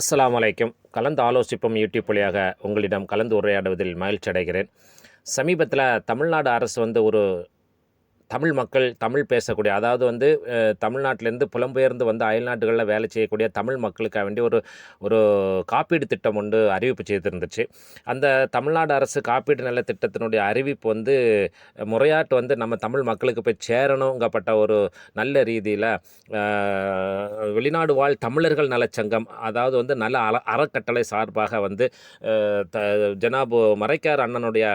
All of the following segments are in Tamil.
அஸ்லாம் அலைக்கும். கலந்து ஆலோசிப்போம் யூடியூப் வழியாக உங்களிடம் கலந்து உரையாடுவதில் மகிழ்ச்சி அடைகிறேன் சமீபத்தில் தமிழ்நாடு அரசு வந்து ஒரு தமிழ் மக்கள் தமிழ் பேசக்கூடிய அதாவது வந்து தமிழ்நாட்டிலேருந்து புலம்பெயர்ந்து வந்து அயல்நாடுகளில் வேலை செய்யக்கூடிய தமிழ் மக்களுக்காக வேண்டி ஒரு ஒரு காப்பீடு திட்டம் ஒன்று அறிவிப்பு செய்திருந்துச்சு. அந்த தமிழ்நாடு அரசு காப்பீடு நல திட்டத்தினுடைய அறிவிப்பு வந்து முறையாட்டு வந்து நம்ம தமிழ் மக்களுக்கு போய் சேரணுங்கப்பட்ட ஒரு நல்ல ரீதியில் வெளிநாடு வாழ் தமிழர்கள் நலச்சங்கம் அதாவது வந்து நல்ல அற அறக்கட்டளை சார்பாக வந்து த ஜனாபு மறைக்கார் அண்ணனுடைய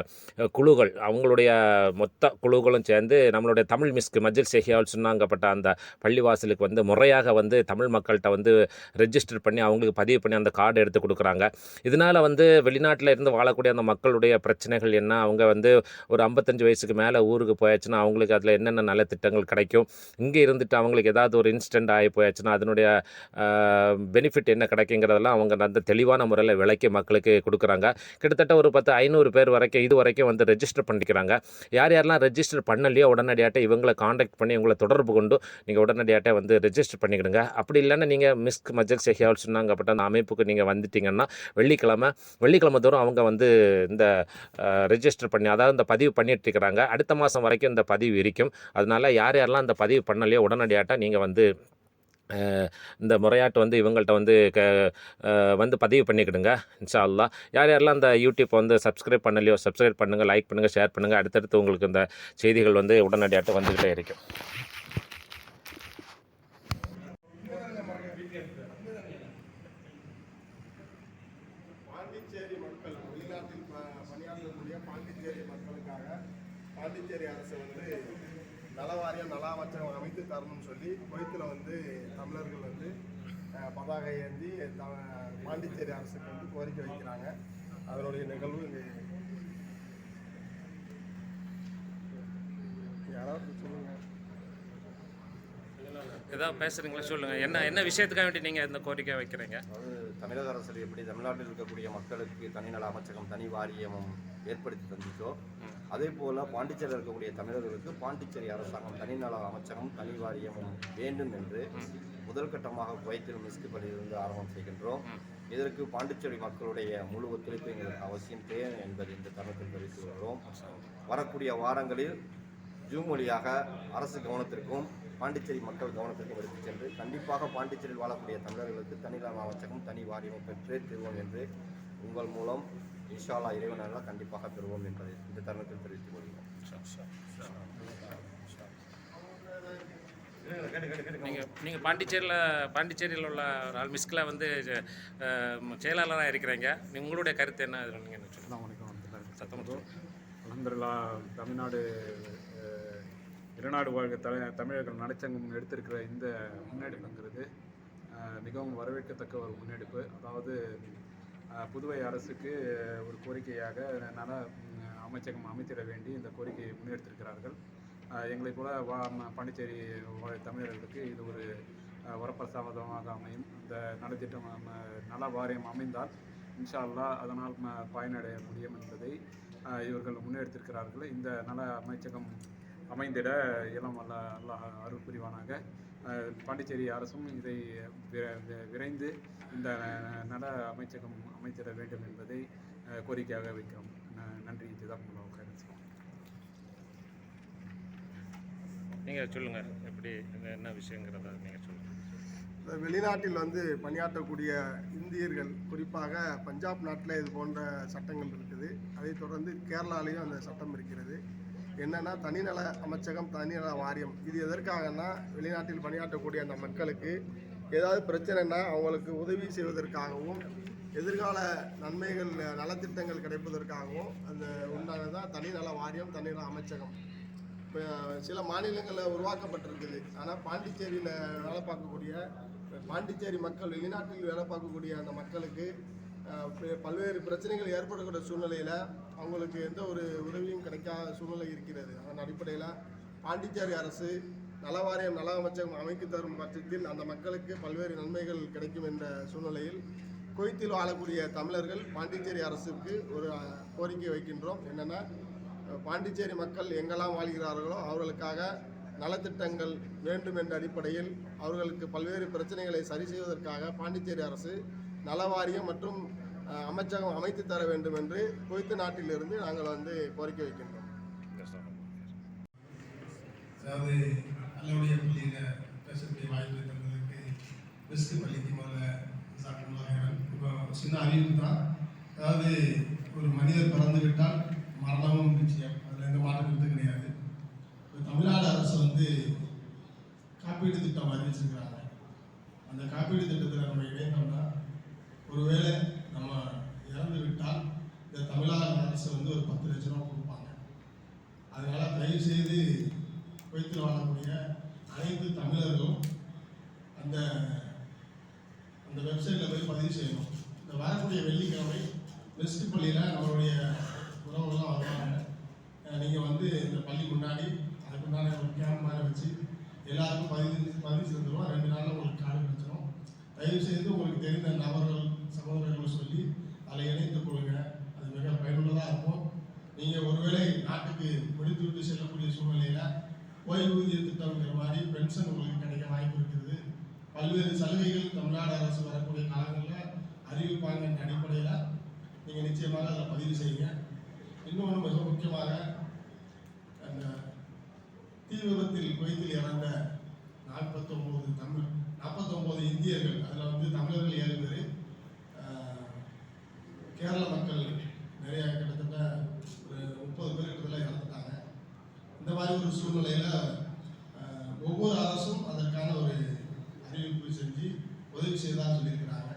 குழுக்கள் அவங்களுடைய மொத்த குழுக்களும் சேர்ந்து நம்மளுடைய தமிழ் மிஸ்க்கு மஜில் செஹியால் சொன்னாங்கப்பட்ட அந்த பள்ளிவாசலுக்கு வந்து முறையாக வந்து தமிழ் மக்கள்கிட்ட வந்து ரெஜிஸ்டர் பண்ணி அவங்களுக்கு பதிவு பண்ணி அந்த கார்டு எடுத்து கொடுக்குறாங்க. இதனால் வந்து வெளிநாட்டில் இருந்து வாழக்கூடிய அந்த மக்களுடைய பிரச்சனைகள் என்ன? அவங்க வந்து ஒரு ஐம்பத்தஞ்சு வயசுக்கு மேலே ஊருக்கு போயாச்சுன்னா அவங்களுக்கு அதில் என்னென்ன நல்ல திட்டங்கள் கிடைக்கும்? இங்கே இருந்துட்டு அவங்களுக்கு ஏதாவது ஒரு இன்ஸ்டன்ட் ஆகி போயாச்சுன்னா அதனுடைய பெனிஃபிட் என்ன கிடைக்குங்கிறதெல்லாம் அவங்க அந்த தெளிவான முறையில் விளக்கி மக்களுக்கு கொடுக்குறாங்க. கிட்டத்தட்ட ஒரு பத்து ஐநூறு பேர் வரைக்கும் இது வரைக்கும் வந்து ரெஜிஸ்டர் பண்ணிக்கிறாங்க. யார் யாரெல்லாம் ரெஜிஸ்டர் பண்ணலையோ உடனே உடனடியாட்ட இவங்களை காண்டாக்ட் பண்ணி உங்களை தொடர்பு கொண்டு நீங்கள் உடனடியாட்ட வந்து ரெஜிஸ்டர் பண்ணிக்கிடுங்க. அப்படி இல்லைன்னா நீங்கள் மிஸ்க் மஜக் செஹியால் சொன்னாங்கப்பட்ட அந்த அமைப்புக்கு நீங்கள் வந்துட்டீங்கன்னா வெள்ளிக்கிழமை வெள்ளிக்கிழமை தோறும் அவங்க வந்து இந்த ரெஜிஸ்டர் பண்ணி அதாவது இந்த பதிவு பண்ணிட்டு இருக்கிறாங்க அடுத்த மாதம் வரைக்கும் இந்த பதிவு இருக்கும். அதனால் யார் யாரெல்லாம் அந்த பதிவு பண்ணலையோ உடனடியாட்ட நீங்கள் வந்து இந்த முறையாட்டு வந்து இவங்கள்ட்ட வந்து க வந்து பதிவு பண்ணிக்கிடுங்க இன்ஷா அல்லா யார் யாரெல்லாம் இந்த யூடியூப் வந்து சப்ஸ்கிரைப் பண்ணலையோ சப்ஸ்கிரைப் பண்ணுங்கள் லைக் பண்ணுங்கள் ஷேர் பண்ணுங்கள் அடுத்தடுத்து உங்களுக்கு இந்த செய்திகள் வந்து உடனடியாட்ட வந்துக்கிட்டே இருக்கும் பாண்டிச்சேரி மக்கள் வெளிநாட்டில் ப- பணியாற்றக்கூடிய பாண்டிச்சேரி மக்களுக்காக பாண்டிச்சேரி அரசு வந்து நலவாரியம் நலாவச்சம் அமைத்து தரணும்னு சொல்லி குவைத்தில் வந்து தமிழர்கள் வந்து பதாகை ஏந்தி த- பாண்டிச்சேரி அரசுக்கு வந்து கோரிக்கை வைக்கிறாங்க. அதனுடைய நிகழ்வு இங்கே. யாராவது சொல்லுங்க. ஏதாவது பேசுகிறீங்களா சொல்லுங்கள் என்ன என்ன விஷயத்துக்காக வேண்டி நீங்கள் இந்த கோரிக்கை வைக்கிறீங்க? தமிழக அரசு எப்படி தமிழ்நாட்டில் இருக்கக்கூடிய மக்களுக்கு தனிநல அமைச்சகம் தனி வாரியமும் ஏற்படுத்தி தந்துச்சோ அதே போல பாண்டிச்சேரியில் இருக்கக்கூடிய தமிழர்களுக்கு பாண்டிச்சேரி அரசாங்கம் தனிநல அமைச்சகம் தனி வாரியமும் வேண்டும் என்று முதல் கட்டமாக குவைத்தில் மிஸ்கு பள்ளியிலிருந்து ஆரம்பம் செய்கின்றோம். இதற்கு பாண்டிச்சேரி மக்களுடைய முழு ஒத்துழைப்பு எங்களுக்கு அவசியம் தேவை என்பது இந்த தருணத்தில் தெரிவித்து வருகிறோம். வரக்கூடிய வாரங்களில் ஜூம் வழியாக அரசு கவனத்திற்கும் பாண்டிச்சேரி மக்கள் கவனத்திற்கும் எடுத்துச் சென்று கண்டிப்பாக பாண்டிச்சேரியில் வாழக்கூடிய தமிழர்களுக்கு தனிநல அமைச்சகம் தனி வாரியமும் பெற்றே தருவோம் என்று உங்கள் மூலம் இன்ஷால்லா இறைவனால் கண்டிப்பாக பெறுவோம் என்பதை இந்த தருணத்தில் தெரிவித்துக் கொள்கிறோம். நீங்கள் நீங்கள் பாண்டிச்சேரியில் பாண்டிச்சேரியில் உள்ள ஒரு ஆள் மிஸ்கில் வந்து செயலாளராக இருக்கிறீங்க. உங்களுடைய கருத்து என்ன? அதில் நீங்கள் சொல்லுங்கள் அல்ஹம்துலில்லா தமிழ்நாடு இருநாடு வாழ்க தலை தமிழர்கள் நலச்சங்கம் எடுத்திருக்கிற இந்த முன்னெடுப்புங்கிறது மிகவும் வரவேற்கத்தக்க ஒரு முன்னெடுப்பு. அதாவது புதுவை அரசுக்கு ஒரு கோரிக்கையாக நல அமைச்சகம் அமைத்திட வேண்டி இந்த கோரிக்கையை முன்னெடுத்திருக்கிறார்கள். அஹ், எங்களைப் போல வா பாண்டிச்சேரி வாழ் தமிழர்களுக்கு இது ஒரு வரப்பிரசாதமாக அமையும். இந்த நலத்திட்டம் நல வாரியம் அமைந்தால் இன்ஷா அல்லாஹ் அதனால் ம- பயனடைய முடியும் என்பதை இவர்கள் முன்னெடுத்திருக்கிறார்கள். இந்த நல அமைச்சகம் அமைந்திட இளம் அல்ல அல்லாஹ் அருள் புரிவானாக பாண்டிச்சேரி அரசும் இதை விரைந்து இந்த நல அமைச்சகம் அமைத்திட வேண்டும் என்பதை கோரிக்கையாக வைக்கிறோம். நன்றி. ஜிதாக்குல்லா கரன் நீங்கள் சொல்லுங்கள் எப்படி என்ன- விஷயங்கிறத நீங்கள் சொல்லுங்கள் வெளிநாட்டில் வந்து பணியாற்றக்கூடிய இந்தியர்கள் குறிப்பாக பஞ்சாப் நாட்டில் இது போன்ற சட்டங்கள் இருக்குது. அதைத் தொடர்ந்து கேரளாலேயும் அந்த சட்டம் இருக்கிறது. என்னன்னா தனிநல அமைச்சகம் தனிநல வாரியம். இது எதற்காகன்னா வெளிநாட்டில் பணியாற்றக்கூடிய அந்த மக்களுக்கு ஏதாவது பிரச்சனைனா அவங்களுக்கு உதவி செய்வதற்காகவும் எதிர்கால நன்மைகள் நலத்திட்டங்கள் கிடைப்பதற்காகவும் அந்த உண்டானது தான் தனிநல வாரியம் தனிநல அமைச்சகம். இப்போ சில மாநிலங்களில் உருவாக்கப்பட்டிருக்குது. ஆனால் பாண்டிச்சேரியில் வேலை பார்க்கக்கூடிய பாண்டிச்சேரி மக்கள் வெளிநாட்டில் வேலை பார்க்கக்கூடிய அந்த மக்களுக்கு பல்வேறு பிரச்சனைகள் ஏற்படக்கூடிய சூழ்நிலையில் அவங்களுக்கு எந்த ஒரு உதவியும் கிடைக்காத சூழ்நிலை இருக்கிறது. அதன் அடிப்படையில் பாண்டிச்சேரி அரசு நலவாரியம் நல அமைச்சகம் அமைத்து தரும் பட்சத்தில் அந்த மக்களுக்கு பல்வேறு நன்மைகள் கிடைக்கும் என்ற சூழ்நிலையில் குவைத்தில் வாழக்கூடிய தமிழர்கள் பாண்டிச்சேரி அரசுக்கு ஒரு கோரிக்கை வைக்கின்றோம். என்னென்னா பாண்டிச்சேரி மக்கள் எங்கெல்லாம் வாழ்கிறார்களோ அவர்களுக்காக நலத்திட்டங்கள் வேண்டும் என்ற அடிப்படையில் அவர்களுக்கு பல்வேறு பிரச்சனைகளை சரி செய்வதற்காக பாண்டிச்சேரி அரசு நலவாரியம் மற்றும் அமைச்சகம் அமைத்து தர வேண்டும் என்று குவைத்து நாட்டிலிருந்து நாங்கள் வந்து கோரிக்கை வைக்கின்றோம். அதாவது அல்லவுடைய பள்ளியில் பேசக்கூடிய வாய்ப்பு தந்ததுக்கு பெஸ்ட் பள்ளிக்கு முதல்ல சாப்பிட்டுள்ளாங்க இப்போ சின்ன அறிவிப்பு தான். அதாவது ஒரு மனிதர் பிறந்து விட்டால் மரணமும் நிச்சயம். அதில் எந்த மாற்றம் கருத்து கிடையாது. இப்போ தமிழ்நாடு அரசு வந்து காப்பீடு திட்டம் அறிவிச்சிருக்கிறாங்க. அந்த காப்பீடு திட்டத்தில் நம்ம இணைந்தோம்னா ஒருவேளை நம்ம இறந்து விட்டால் இந்த தமிழக அரசு வந்து ஒரு பத்து லட்ச ரூபா கொடுப்பாங்க. அதனால் தயவு செய்து குவைத்தில் வாழக்கூடிய அனைத்து தமிழர்களும் அந்த அந்த வெப்சைட்டில் போய் பதிவு செய்யணும். இந்த வரக்கூடிய வெள்ளிக்கிழமை பெஸ்ட் பள்ளியில் நம்மளுடைய உறவுகள்லாம் வருவாங்க. நீங்கள் வந்து இந்த பள்ளி முன்னாடி அதுக்குண்டான ஒரு கேம்ப் மாதிரி வச்சு எல்லாருக்கும் பதிவு பதிவு செஞ்சிருவோம். ரெண்டு நாளில் உங்களுக்கு கார்டு கிடைச்சிடும் தயவு செய்து உங்களுக்கு தெரிந்த நபர்கள் சகோதரர்கள் சொல்லி அதில் இணைத்துக் கொள்ளுங்க. அது மிக பயனுள்ளதாக இருக்கும். நீங்கள் ஒருவேளை நாட்டுக்கு முடித்து விட்டு செல்லக்கூடிய சூழ்நிலையில் ஓய்வூதிய திட்டம்ங்கிற மாதிரி பென்ஷன் உங்களுக்கு கிடைக்க வாய்ப்பு இருக்குது. பல்வேறு சலுகைகள் தமிழ்நாடு அரசு வரக்கூடிய காலங்களில் அறிவிப்பாங்கன்ற அடிப்படையில் நீங்கள் நிச்சயமாக அதில் பதிவு செய்யுங்க. இன்னொன்று மிக முக்கியமாக அந்த தீ விபத்தில் குவைத்தில் இறந்த நாற்பத்தொம்போது தமிழ் நாற்பத்தொம்போது இந்தியர்கள் அதில் வந்து தமிழர்கள் ஏழு பேர் கேரள மக்கள் நிறைய கிட்டத்தட்ட ஒரு முப்பது பேர் கிட்டத்தட்ட இறந்துட்டாங்க. இந்த மாதிரி ஒரு சூழ்நிலையில் ஒவ்வொரு அரசும் அதற்கான ஒரு அறிவிப்பு செஞ்சு உதவி செய்ததாக சொல்லியிருக்கிறாங்க.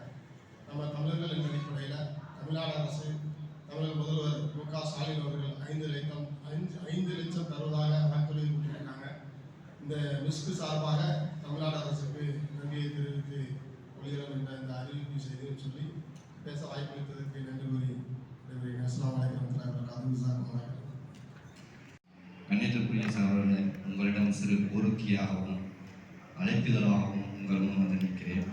நம்ம தமிழர்கள் என்ற அடிப்படையில் தமிழ்நாடு அரசு தமிழக முதல்வர் மு க ஸ்டாலின் அவர்கள் ஐந்து லட்சம் ஐந்து ஐந்து லட்சம் தருவதாக வாக்குறுதி கொடுத்திருக்காங்க இந்த மிஸ்கு சார்பாக தமிழ்நாடு அரசு நன்றியை தெரிவித்து கொள்கிறோம் என்ற இந்த அறிவிப்பு செய்தியும் சொல்லி பேச வாய்ப்பளித்ததற்கு நன்றி கூறி விடைபெறுகிறேன். அஸ்ஸலாமு அலைக்கும் வரஹ்மத்துல்லாஹி வபரகாத்துஹு. ஜஸாக்குமுல்லாஹ் ஹைரன். கண்ணியத்திற்குரிய சகோதரர்களே உங்களிடம் சிறு கோரிக்கையாகவும் அழைப்பிதழாகவும் உங்கள் முன் வந்து நிற்கிறேன்.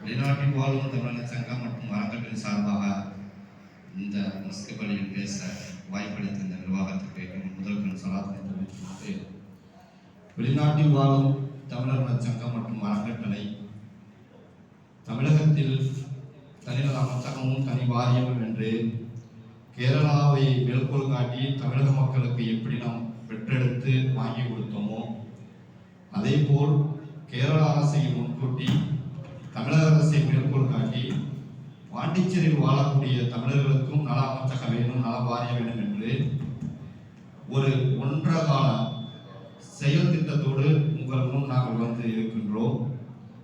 வெளிநாட்டில் வாழும் தமிழக சங்கம் மற்றும் அறக்கட்டளை சார்பாக இந்த முஸ்கு பள்ளியில் பேச வாய்ப்பளித்த இந்த நிர்வாகத்திற்கு முதல் கண் சலாத்தினை தெரிவித்துள்ளது வெளிநாட்டில் வாழும் தமிழர் சங்கம் மற்றும் அறங்கட்டளை தமிழகத்தில் தனிநல அமைச்சகமும் தனி வாரியமும் என்று கேரளாவை மேற்கோள் காட்டி தமிழக மக்களுக்கு எப்படி நாம் அதே போல் கேரள அரசை முன்கூட்டி தமிழக அரசை மேற்கோள் காட்டி பாண்டிச்சேரியில் வாழக்கூடிய தமிழர்களுக்கும் நல அமைச்சக வேண்டும் நல வாரிய வேண்டும் என்று ஒரு ஒன்றகால கால செயல் திட்டத்தோடு உங்கள் முன் நாங்கள் வந்து இருக்கின்றோம்.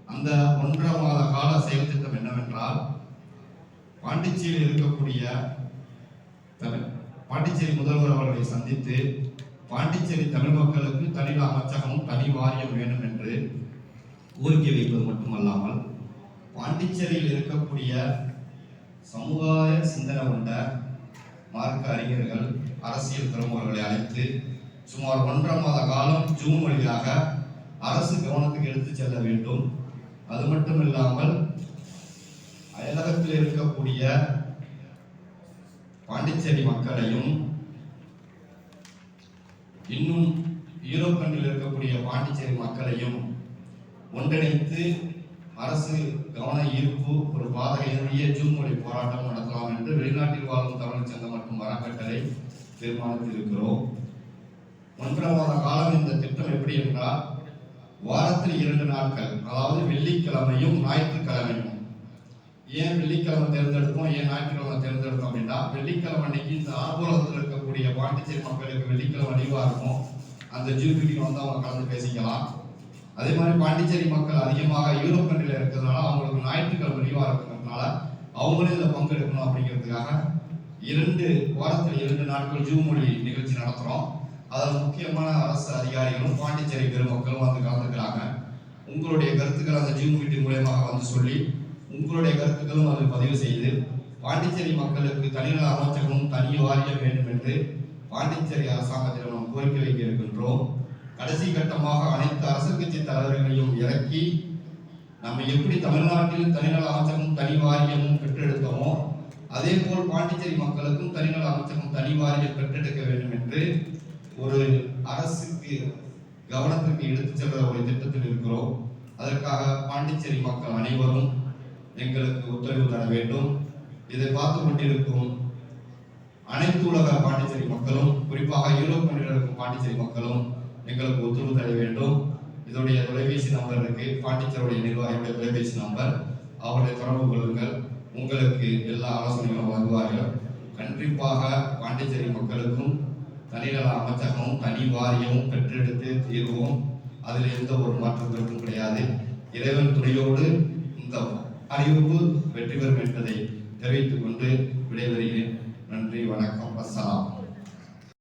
அந்த ஒன்றரை மாத கால செயல் திட்டம் என்னவென்றால் பாண்டிச்சேரியில் இருக்கக்கூடிய தமிழ் பாண்டிச்சேரி முதல்வர் அவர்களை சந்தித்து பாண்டிச்சேரி தமிழ் மக்களுக்கு தனில அமைச்சகமும் தனி வாரியம் வேண்டும் என்று கோரிக்கை வைப்பது மட்டுமல்லாமல் பாண்டிச்சேரியில் இருக்கக்கூடிய சமுதாய சிந்தனை கொண்ட மார்க்க அறிஞர்கள் அரசியல் பிரமுகர்களை அழைத்து சுமார் ஒன்றரை மாத காலம் ஜூன் வழியாக அரசு கவனத்துக்கு எடுத்துச் செல்ல வேண்டும். அது மட்டும் இல்லாமல் அயலகத்தில் இருக்கக்கூடிய பாண்டிச்சேரி மக்களையும் இன்னும் யூரோப்பனில் இருக்கக்கூடிய பாண்டிச்சேரி மக்களையும் ஒன்றிணைத்து அரசு கவன ஈர்ப்பு ஒரு பாதகையினுடைய இந்திய ஜூன் மொழி போராட்டம் நடத்தலாம் என்று வெளிநாட்டில் வாழும் தமிழ் சங்கம் மற்றும் அறக்கட்டளை தீர்மானித்திருக்கிறோம். ஒன்றரை மாத காலம் இந்த திட்டம் எப்படி என்றால் வாரத்தில் இரண்டு நாட்கள் அதாவது வெள்ளிக்கிழமையும் ஞாயிற்றுக்கிழமையும் ஏன் வெள்ளிக்கிழமை தேர்ந்தெடுத்தோம் ஏன் ஞாயிற்றுக்கிழமை தேர்ந்தெடுத்தோம் அப்படின்னா வெள்ளிக்கிழமை அன்னைக்கு இந்த ஆர்வலத்தில் இருக்கக்கூடிய பாண்டிச்சேரி மக்களுக்கு வெள்ளிக்கிழமை அழிவாக இருக்கும். அந்த ஜூ மீட்டிங் வந்து அவங்க கலந்து பேசிக்கலாம். அதே மாதிரி பாண்டிச்சேரி மக்கள் அதிகமாக யூரோப் கண்ட்ரியில் இருக்கிறதுனால அவங்களுக்கு ஞாயிற்றுக்கிழமை அழிவாக இருக்கிறதுனால அவங்களும் இதில் பங்கெடுக்கணும் அப்படிங்கிறதுக்காக இரண்டு வாரத்தில் இரண்டு நாட்கள் ஜூ மொழி நிகழ்ச்சி நடத்துகிறோம் அதில் முக்கியமான அரசு அதிகாரிகளும் பாண்டிச்சேரி பெருமக்களும் வந்து கலந்துக்கிறாங்க. உங்களுடைய கருத்துக்கள் அந்த ஜூம் மீட்டிங் மூலயமாக வந்து சொல்லி உங்களுடைய கருத்துக்களும் அதில் பதிவு செய்து பாண்டிச்சேரி மக்களுக்கு தனிநல அமைச்சகமும் தனி வாரியம் வேண்டும் என்று பாண்டிச்சேரி அரசாங்கத்திடம் நாம் கோரிக்கை வைக்க இருக்கின்றோம் கடைசி கட்டமாக அனைத்து அரசு கட்சி தலைவர்களையும் இறக்கி நம்ம எப்படி தமிழ்நாட்டில் தனிநல அமைச்சகமும் தனி வாரியமும் பெற்றெடுத்தோமோ அதே போல் பாண்டிச்சேரி மக்களுக்கும் தனிநல அமைச்சகம் தனி வாரியம் பெற்றெடுக்க வேண்டும் என்று ஒரு அரசுக்கு கவனத்திற்கு எடுத்துச் செல்ற ஒரு திட்டத்தில் இருக்கிறோம். அதற்காக பாண்டிச்சேரி மக்கள் அனைவரும் எங்களுக்கு உத்தரவு தர வேண்டும். இதை பார்த்து கொண்டிருக்கும் அனைத்து உலக பாண்டிச்சேரி மக்களும் குறிப்பாக யூரோப் நாட்டில் இருக்கும் பாண்டிச்சேரி மக்களும் எங்களுக்கு உத்தரவு தர வேண்டும். இதோடைய தொலைபேசி நம்பர் இருக்கு. பாண்டிச்சேரியுடைய நிர்வாகியுடைய தொலைபேசி நம்பர். அவருடைய தொடர்பு கொள்ளுங்கள். உங்களுக்கு எல்லா ஆலோசனைகளும் வழங்குவார்கள். கண்டிப்பாக பாண்டிச்சேரி மக்களுக்கும் தனிநல அமைச்சகமும் தனி வாரியமும் பெற்றெடுத்து தீர்வோம். அதில் எந்த ஒரு மாற்றம் கருத்தும் கிடையாது. இறைவன் துணையோடு இந்த அறிவிப்பு வெற்றி பெறும் என்பதை தெரிவித்துக் கொண்டு விடைபெறுகிறேன். நன்றி வணக்கம் அஸ்ஸலாம்